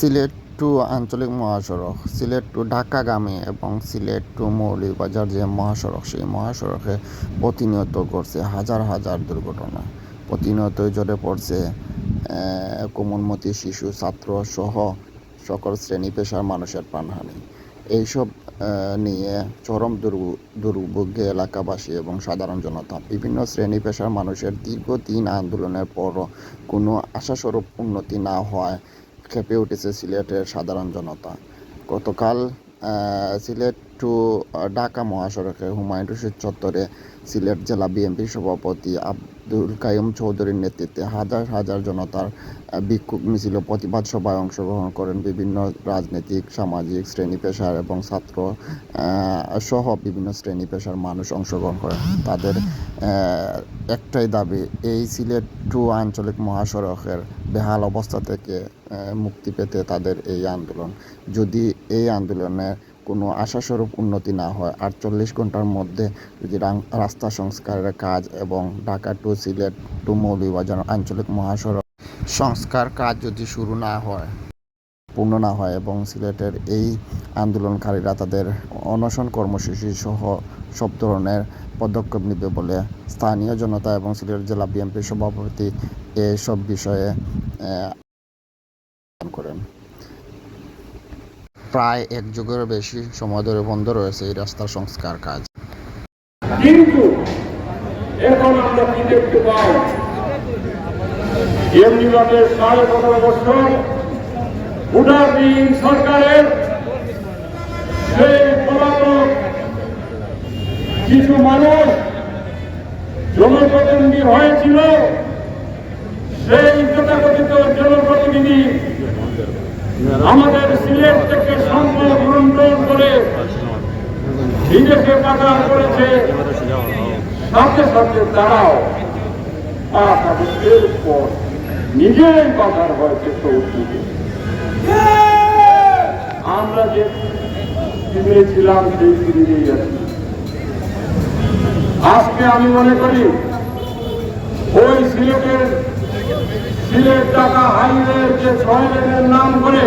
Sylhet two আঞ্চলিক মহাসড়ক, Sylhet two ঢাকাগামী এবং সিলেট টু মৌলভীবাজার যে মহাসড়ক, সেই মহাসড়কে প্রতিনিয়ত করছে হাজার হাজার দুর্ঘটনা। প্রতিনিয়তই জড়ে পড়ছে কোমলমতি শিশু, ছাত্র সহ সকল শ্রেণি পেশার মানুষের প্রাণহানি। এইসব নিয়ে চরম দুর্ভ- দুর্ভোগে এলাকাবাসী এবং সাধারণ জনতা, বিভিন্ন শ্রেণি পেশার মানুষের দীর্ঘদিন আন্দোলনের পরও কোনো আশাস্বরূপ উন্নতি না হওয়ায় খেপে উঠেছে সিলেটের সাধারণ জনতা। গতকাল সিলেট টু ঢাকা মহাসড়কে হুমায়ুন রশিদ চত্বরে সিলেট জেলা বিএনপি সভাপতি আব্দুল কাইম চৌধুরীর নেতৃত্বে হাজার হাজার জনতার বিক্ষোভ মিছিল প্রতিবাদ সভায় অংশগ্রহণ করেন বিভিন্ন রাজনৈতিক, সামাজিক, শ্রেণি পেশার এবং ছাত্র সহ বিভিন্ন শ্রেণি পেশার মানুষ অংশগ্রহণ করেন। তাদের একটাই দাবি, এই সিলেট টু আঞ্চলিক মহাসড়কের বেহাল অবস্থা থেকে মুক্তি পেতে তাদের এই আন্দোলন। যদি এই আন্দোলনে কোনো আশাস্বরূপ উন্নতি না হয়। আটচল্লিশ ঘণ্টার মধ্যে যদি রাস্তা সংস্কারের কাজ এবং ঢাকা টু সিলেট টু মৌলভীবাজার আঞ্চলিক মহাসড়ক সংস্কার কাজ যদি শুরু না হয়, পূর্ণ না হয় এবং সিলেটের এই আন্দোলনকারীরা তাদের অনশন কর্মসূচি সহ সব ধরনের পদক্ষেপ নেবে বলে স্থানীয় জনতা এবং সিলেট জেলা বিএনপির সভাপতি এসব বিষয়ে করেন। প্রায় এক যুগের বেশি সময় ধরে বন্ধ রয়েছে এই রাস্তার সংস্কার কাজ। কিন্তু এখন আমরা কি দেখতে পাই? এমনিভাবে সাড়ে পনেরো বছর ভোটারবিহীন সরকারের সেই পলাতক কিছু মানুষ জনপ্রতিনিধি হয়েছিল, সেই তথাকথিত জনপ্রতিনিধি আমাদের সিলেট থেকে সম্পদ লুণ্ঠন করে বিদেশে পাচার করেছে। সাথে সাথে তারাও তাদের এরপর নিজেরাই পাচার হয়েছে চৌধুরী আমরা যে ফিরে ছিলাম, সেই ফিরেই আছি। আজকে আমি মনে করি, ওই সিলেটের সিলেট টাকা হাইওয়ে যে ছয় লেনের নাম করে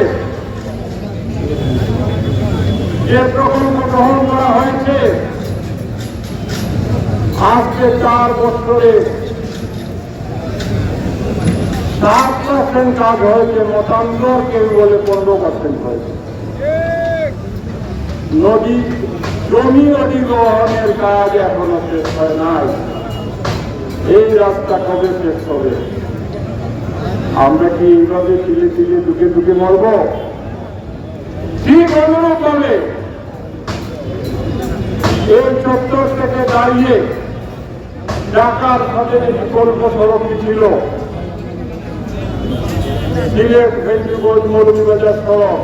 যে প্রকল্প গ্রহণ করা হয়েছে, আজকে চার বছরে সাত পার্সেন্ট কাজ হয়েছে, মতান্তর কেউ বলে পনেরো পার্সেন্ট হয়েছে। নদী, জমি অধিগ্রহণের কাজ এখনও শেষ হয় নাই। এই রাস্তা কবে শেষ হবে? আমরা কি এইভাবে চিলে চিলে দুকে দুকে মরব? ঠিক অনুরূপ ভাবে এই চত্বর থেকে দাঁড়িয়ে ঢাকার সাথে বিকল্প সড়কটি ছিল? সিলেট ফেঞ্চুগঞ্জ মৌলভীবাজার সড়ক।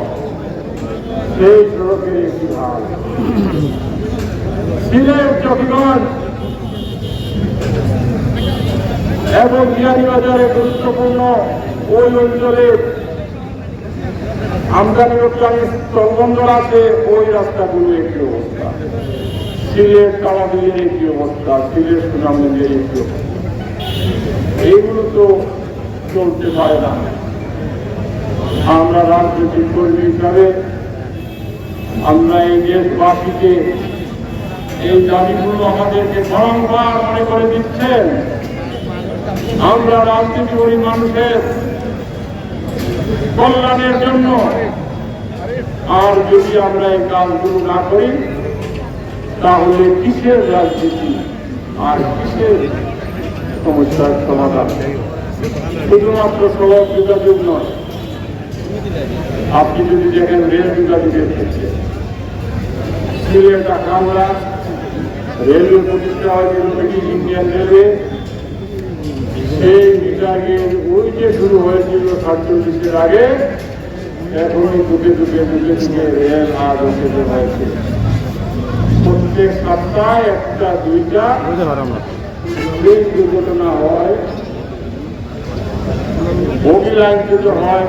সেই সড়কের একটি ভাগ সিলেট, চকিগঞ্জ এবং বিহারীবাজারে গুরুত্বপূর্ণ ওই অঞ্চলে আমদানি রপ্তানি স্থলবন্দর আছে, ওই রাস্তাগুলো একটি অবস্থা। সিলেট কালাবিলের একটি অবস্থা, সিলেট, সুনামগঞ্জের একটি অবস্থা। এইগুলো তো চলতে পারে না। আমরা রাজনৈতিক কর্মী হিসাবে আমরা এই দেশবাসীকে এই দাবিগুলো আমাদেরকে বারংবার মনে করে দিচ্ছেন। আমরা রাজনীতি করি মানুষের কল্যাণের জন্য আর যদি আমরা এই কাজগুলো না করি, তাহলে কিসের রাজনীতি আর কিসের সমস্যার সমাধান? শুধুমাত্র সড়ক যোগাযোগ নয়, আপনি যদি দেখেন রেল যোগাযোগের ক্ষেত্রে, সিলেট আখাউড়া রেলওয়ে প্রতিষ্ঠা ব্রিটিশ ইন্ডিয়ান রেলওয়ে। সেই মিটাগের ওই যে শুরু হয়েছিল সাতচল্লিশের আগে এখনই দুটো দুটো দুটো দুটো রেল আর হয়েছে। প্রত্যেক সপ্তাহে একটা দুইটা ট্রেন দুর্ঘটনা হয়। বগি লাইন যদি হয়